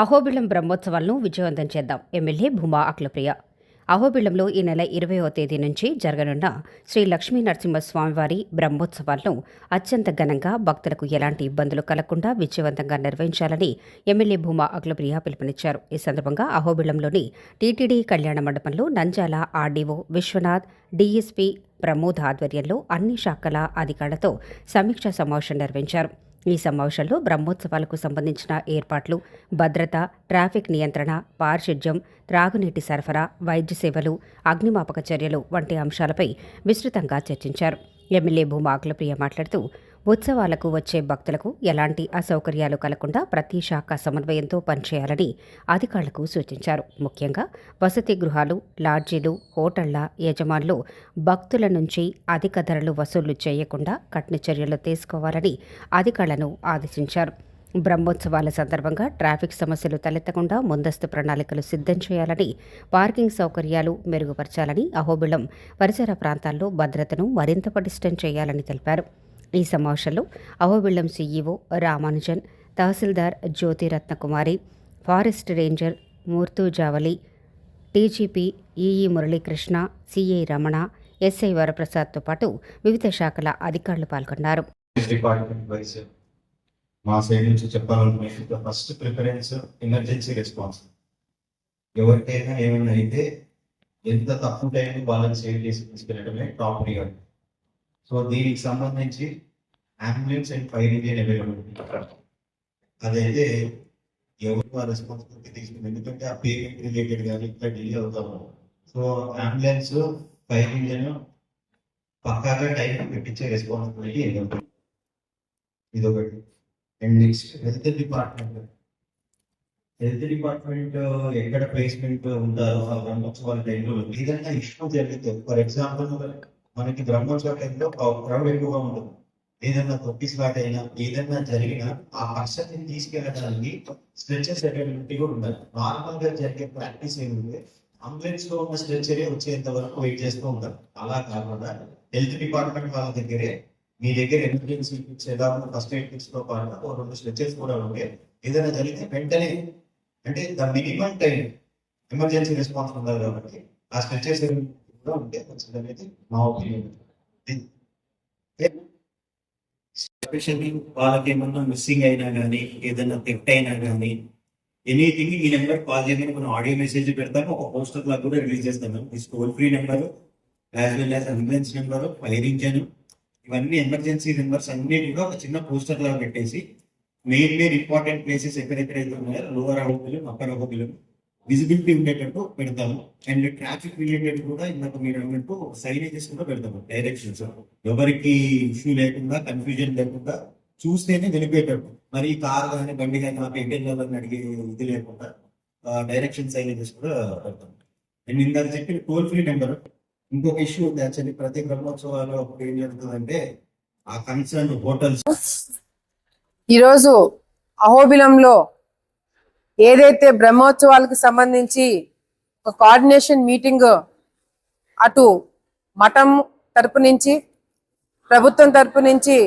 అహోబిళం బ్రహ్మోత్సవాలను విజయవంతం చేద్దాం. ఎమ్మెల్యే భూమా అఖిలప్రియ అహోబిళంలో ఈ నెల ఇరవయో తేదీ నుంచి జరగనున్న శ్రీ లక్ష్మీ నరసింహస్వామివారి బ్రహ్మోత్సవాలను అత్యంత ఘనంగా భక్తులకు ఎలాంటి ఇబ్బందులు కలగకుండా విజయవంతంగా నిర్వహించాలని ఎమ్మెల్యే భూమా అఖిలప్రియ పిలుపునిచ్చారు. ఈ సందర్భంగా అహోబిళంలోని టీటీడీ కళ్యాణ మండపంలో నంజాల ఆర్డీఓ విశ్వనాథ్ డీఎస్పీ ప్రమోద్ ఆధ్వర్యంలో అన్ని శాఖల అధికారులతో సమీక్షా సమావేశం నిర్వహించారు. ఈ సమావేశంలో బ్రహ్మోత్సవాలకు సంబంధించిన ఏర్పాట్లు భద్రత ట్రాఫిక్ నియంత్రణ పారిశుధ్యం త్రాగునీటి సరఫరా వైద్య సేవలు అగ్నిమాపక చర్యలు వంటి అంశాలపై విస్తృతంగా చర్చించారు. ఎమ్మెల్యే భూమా అఖిలప్రియ మాట్లాడుతూ ఉత్సవాలకు వచ్చే భక్తులకు ఎలాంటి అసౌకర్యాలు కలగకుండా ప్రతి శాఖ సమన్వయంతో పనిచేయాలని అధికారులకు సూచించారు. ముఖ్యంగా వసతి గృహాలు లాడ్జీలు హోటళ్ళ యజమానులు భక్తుల నుంచి అధిక ధరలు వసూలు చేయకుండా కఠిన చర్యలు తీసుకోవాలని అధికారులను ఆదేశించారు. బ్రహ్మోత్సవాల సందర్భంగా ట్రాఫిక్ సమస్యలు తలెత్తకుండా ముందస్తు ప్రణాళికలు సిద్ధం చేయాలని పార్కింగ్ సౌకర్యాలు మెరుగుపరచాలని అహోబిళం పరిసర ప్రాంతాల్లో భద్రతను మరింత పటిష్టం చేయాలని తెలిపారు. ఈ సమావేశంలో Ahobilam CEO Ramanujan tahsildar Jyothi Ratnakumari forest ranger మూర్తు Javali TGP EE Muralikrishna CI Ramana SI వరప్రసాద్తో పాటు వివిధ శాఖల అధికారులు పాల్గొన్నారు. మా సైడ్ నుంచి చెప్పాలనుకునే ఫస్ట్ ప్రిఫరెన్స్ ఎమర్జెన్సీ రెస్పాన్స్ ఎవరికైనా ఏమైనా అయితే ఎంత తక్కువ టైం వాళ్ళని సేవ్ చేసి తీసుకెళ్ళడమే టాప్ ప్రియారిటీ సో దీనికి సంబంధించి ambulance and fire engine availability అదైతే ఎవరు ఆ రెస్పాన్సిబిలిటీ తీసుకుంది? ఎందుకంటే ఆ పేమెంట్ రిలేటెడ్ కానీ ఇట్లా డిలే అవుతాము సో అంబులెన్స్ ఫైర్ ఇంజిన్ పక్కాగా టైం పెట్టించే రెస్పాన్సిబిలిటీ ఉంటుంది ఇదొకటి. And next health department health department ఎక్కడ ప్లేస్మెంట్ ఉంటారో ఆ బ్రహ్మోత్సవాల టైంలో ఏదైనా ఇష్యూ జరిగితే ఫర్ ఎగ్జాంపుల్ మనకి బ్రహ్మోత్సవ టైంలో క్రౌడ్ ఎక్కువగా ఉంటుంది. ఏదైనా తొట్టి అయినా ఏదైనా జరిగినా ఆ పర్సన్ తీసుకెళ్ళడానికి స్ట్రెచెస్ అవైలబిలిటీ కూడా ఉండాలి. నార్మల్గా జరిగే ప్రాక్టీస్ ఏముంది? అంబులెన్స్లో ఉన్న స్ట్రెచర్ వచ్చేంత వరకు వెయిట్ చేస్తూ ఉంటారు అలా కాకుండా హెల్త్ డిపార్ట్మెంట్ వాళ్ళ దగ్గరే మీ దగ్గర ఎమర్జెన్సీ కిట్స్ ఎలా ఉన్న ఫస్ట్ ఎయిడ్ కిట్స్తో పాటు ఓ రెండు స్ట్రెచెస్ కూడా ఉంటే ఏదైనా జరిగితే వెంటనే అంటే the minimum time emergency response ఉండాలి కాబట్టి ఆ స్ట్రెచెస్ కూడా ఉంటే మంచిది అనేది మా ఒపీనియన్ ఎస్పెషల్లీ వాళ్ళకి ఏమన్నా మిస్సింగ్ అయినా కానీ ఏదైనా థెఫ్ట్ అయినా కానీ ఎనీథింగ్ ఈ నెంబర్ కాల్ చేయమని మనం ఆడియో మెసేజ్ పెడతాము ఒక పోస్టర్ లాగా కూడా రిలీజ్ చేస్తాం మేము ఈ toll free number as well as ambulance number fire engine ఇవన్నీ ఎమర్జెన్సీ నెంబర్స్ అన్నిటి కూడా ఒక చిన్న పోస్టర్ లాగా పెట్టేసి మెయిన్ మెయిన్ ఇంపార్టెంట్ ప్లేసెస్ ఎక్కడెక్కడైతే ఉన్నాయో lower Ahobilam upper Ahobilam visibility ఉండేటట్టు పెడతాము. అండ్ ట్రాఫిక్ రిలేటెడ్ కూడా ఇందాక మీరు అన్నట్టు సైనేజెస్ కూడా పెడతాము. డైరెక్షన్స్ ఎవరికి ఇష్యూ లేకుండా కన్ఫ్యూజన్ లేకుండా చూస్తేనే వెళ్ళిపోయేటట్టు మరి కార్ కానీ బండి కానీ మాకు ఎయిటీన్ వెళ్ళాలని అడిగే ఇది లేకుండా డైరెక్షన్ సైనేజెస్ కూడా పెడతాం అండ్ ఇందాక చెప్పిన టోల్ ఫ్రీ నెంబర్ ఇంకొక ఇష్యూ ఉంది. యాక్చువల్లీ ప్రతి బ్రహ్మోత్సవాలు అప్పుడు ఏం జరుగుతుందంటే ఆ కన్సర్న్ హోటల్స్. ఈరోజు అహోబిలంలో ఏదైతే బ్రహ్మోత్సవాలకు సంబంధించి ఒక కోఆర్డినేషన్ మీటింగ్ అటు మఠం తరపు నుంచి ప్రభుత్వం తరపు నుంచి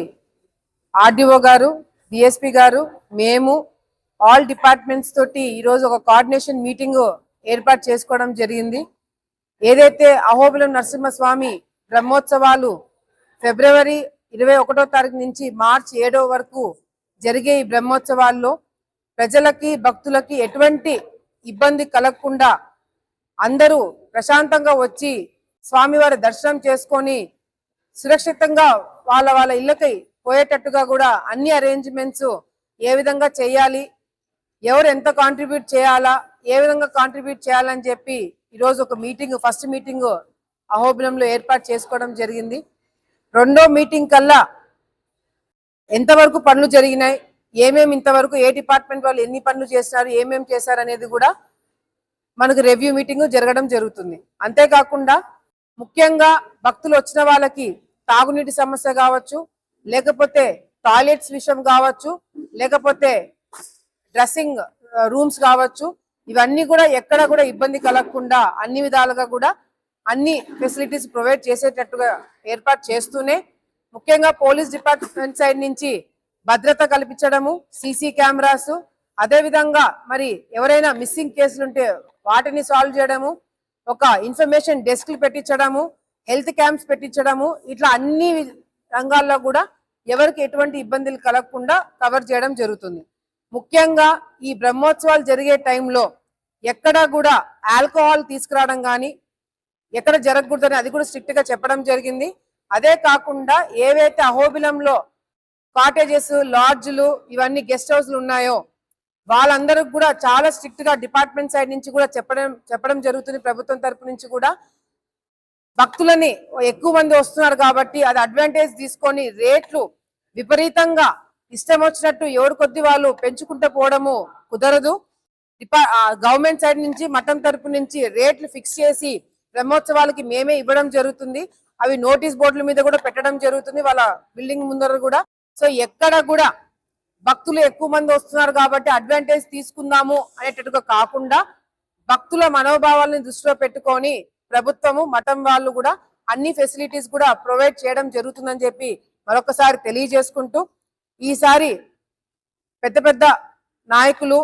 ఆర్డీఓ గారు డిఎస్పి గారు మేము ఆల్ డిపార్ట్మెంట్స్ తోటి ఈరోజు ఒక కోఆర్డినేషన్ మీటింగ్ ఏర్పాటు చేసుకోవడం జరిగింది. ఏదైతే అహోబిలం నరసింహస్వామి బ్రహ్మోత్సవాలు ఫిబ్రవరి ఇరవై ఒకటో తారీఖు నుంచి మార్చి ఏడో వరకు జరిగే ఈ బ్రహ్మోత్సవాల్లో ప్రజలకి భక్తులకి ఎటువంటి ఇబ్బంది కలగకుండా అందరూ ప్రశాంతంగా వచ్చి స్వామివారి దర్శనం చేసుకొని సురక్షితంగా వాళ్ళ వాళ్ళ ఇళ్ళకి పోయేటట్టుగా కూడా అన్ని అరేంజ్మెంట్స్ ఏ విధంగా చేయాలి ఎవరు ఎంత కాంట్రిబ్యూట్ చేయాలా ఏ విధంగా కాంట్రిబ్యూట్ చేయాలని చెప్పి ఈరోజు ఒక మీటింగ్ ఫస్ట్ మీటింగ్ అహోబిలంలో ఏర్పాటు చేసుకోవడం జరిగింది. రెండో మీటింగ్ కల్లా ఎంతవరకు పనులు జరిగినాయి ఏమేమి ఇంతవరకు ఏ డిపార్ట్మెంట్ వాళ్ళు ఎన్ని పనులు చేస్తారు ఏమేమి చేశారు అనేది కూడా మనకు రివ్యూ మీటింగ్ జరగడం జరుగుతుంది. అంతేకాకుండా ముఖ్యంగా భక్తులు వచ్చిన వాళ్ళకి తాగునీటి సమస్య కావచ్చు లేకపోతే టాయిలెట్స్ విషయం కావచ్చు లేకపోతే డ్రెస్సింగ్ రూమ్స్ కావచ్చు ఇవన్నీ కూడా ఎక్కడ కూడా ఇబ్బంది కలగకుండా అన్ని విధాలుగా కూడా అన్ని ఫెసిలిటీస్ ప్రొవైడ్ చేసేటట్టుగా ఏర్పాటు చేస్తూనే ముఖ్యంగా పోలీస్ డిపార్ట్మెంట్ సైడ్ నుంచి భద్రత కల్పించడము సీసీ కెమెరాస్ అదేవిధంగా మరి ఎవరైనా మిస్సింగ్ కేసులు ఉంటే వాటిని సాల్వ్ చేయడము ఒక ఇన్ఫర్మేషన్ డెస్క్లు పెట్టించడము హెల్త్ క్యాంప్స్ పెట్టించడము ఇట్లా అన్ని రంగాల్లో కూడా ఎవరికి ఎటువంటి ఇబ్బందులు కలగకుండా కవర్ చేయడం జరుగుతుంది. ముఖ్యంగా ఈ బ్రహ్మోత్సవాలు జరిగే టైంలో ఎక్కడా కూడా ఆల్కహాల్ తీసుకురావడం కానీ ఎక్కడ జరగకూడదని అది కూడా స్ట్రిక్ట్గా చెప్పడం జరిగింది. అదే కాకుండా ఏవైతే అహోబిలంలో కాటేజెస్ లాడ్జ్లు ఇవన్నీ గెస్ట్ హౌస్లు ఉన్నాయో వాళ్ళందరికి కూడా చాలా స్ట్రిక్ట్గా డిపార్ట్మెంట్ సైడ్ నుంచి కూడా చెప్పడం చెప్పడం జరుగుతుంది. ప్రభుత్వం తరపు నుంచి కూడా భక్తులని ఎక్కువ మంది వస్తున్నారు కాబట్టి అది అడ్వాంటేజ్ తీసుకొని రేట్లు విపరీతంగా ఇష్టం వచ్చినట్టు ఎవరు కొద్ది వాళ్ళు పెంచుకుంటూ పోవడము కుదరదు. గవర్నమెంట్ సైడ్ నుంచి మఠం తరపు నుంచి రేట్లు ఫిక్స్ చేసి బ్రహ్మోత్సవాలకి మేమే ఇవ్వడం జరుగుతుంది. అవి నోటీస్ బోర్డుల మీద కూడా పెట్టడం జరుగుతుంది. వాళ్ళ బిల్డింగ్ ముందర కూడా సో ఎక్కడ కూడా భక్తులు ఎక్కువ మంది వస్తున్నారు కాబట్టి అడ్వాంటేజ్ తీసుకుందాము అనేటట్టుగా కాకుండా భక్తుల మనోభావాలను దృష్టిలో పెట్టుకొని ప్రభుత్వము మఠం వాళ్ళు కూడా అన్ని ఫెసిలిటీస్ కూడా ప్రొవైడ్ చేయడం జరుగుతుందని చెప్పి మరొకసారి తెలియజేసుకుంటూ ఈసారి పెద్ద పెద్ద నాయకులు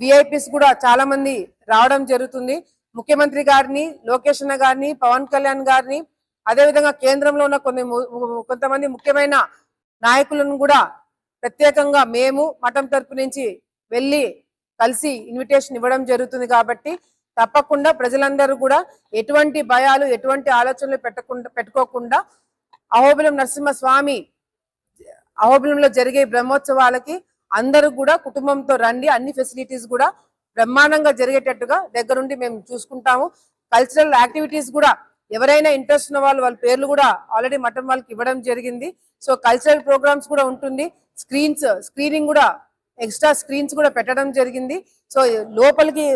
విఐపిస్ కూడా చాలా మంది రావడం జరుగుతుంది. ముఖ్యమంత్రి గారిని లోకేష్ అన్న గారిని పవన్ కళ్యాణ్ గారిని అదే విధంగా కేంద్రంలో ఉన్న కొన్ని కొంతమంది ముఖ్యమైన నాయకులను కూడా ప్రత్యేకంగా మేము మఠం తరపు నుంచి వెళ్ళి కలిసి ఇన్విటేషన్ ఇవ్వడం జరుగుతుంది కాబట్టి తప్పకుండా ప్రజలందరూ కూడా ఎటువంటి భయాలు ఎటువంటి ఆలోచనలు పెట్టకుండా పెట్టుకోకుండా అహోబిలం నరసింహ స్వామి అహోబిలంలో జరిగే బ్రహ్మోత్సవాలకి అందరూ కూడా కుటుంబంతో రండి. అన్ని ఫెసిలిటీస్ కూడా బ్రహ్మాండంగా జరిగేటట్టుగా దగ్గరుండి మేము చూసుకుంటాము. కల్చరల్ యాక్టివిటీస్ కూడా ఎవరైనా ఇంట్రెస్ట్ ఉన్న వాళ్ళు వాళ్ళ పేర్లు కూడా ఆల్రెడీ మటన్ వాళ్ళకి ఇవ్వడం జరిగింది. సో కల్చరల్ ప్రోగ్రామ్స్ కూడా ఉంటుంది. స్క్రీన్స్ స్క్రీనింగ్ కూడా ఎక్స్ట్రా స్క్రీన్స్ కూడా పెట్టడం జరిగింది. సో లోపలికి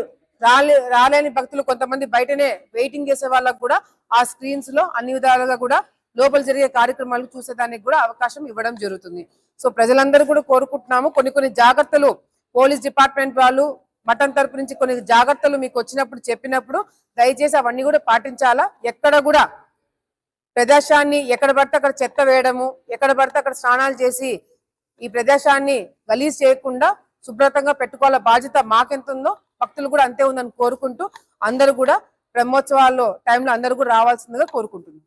రాలే రాలేని భక్తులు కొంతమంది బయటనే వెయిటింగ్ చేసే వాళ్ళకు కూడా ఆ స్క్రీన్స్లో అన్ని విధాలుగా కూడా లోపల జరిగే కార్యక్రమాలు చూసేదానికి కూడా అవకాశం ఇవ్వడం జరుగుతుంది. సో ప్రజలందరూ కూడా కోరుకుంటున్నాము. కొన్ని కొన్ని జాగ్రత్తలు పోలీస్ డిపార్ట్మెంట్ వాళ్ళు మటన్ తరపు నుంచి కొన్ని జాగ్రత్తలు మీకు వచ్చినప్పుడు చెప్పినప్పుడు దయచేసి అవన్నీ కూడా పాటించాలా? ఎక్కడ కూడా ప్రదేశాన్ని ఎక్కడ పడితే అక్కడ చెత్త వేయడము ఎక్కడ పడితే అక్కడ స్నానాలు చేసి ఈ ప్రదేశాన్ని గలీజ్ చేయకుండా శుభ్రతంగా పెట్టుకోవాల బాధ్యత మాకెంత ఉందో భక్తులు కూడా అంతే ఉందని కోరుకుంటూ అందరూ కూడా బ్రహ్మోత్సవాల్లో టైంలో అందరూ కూడా రావాల్సిందిగా కోరుకుంటున్నాం.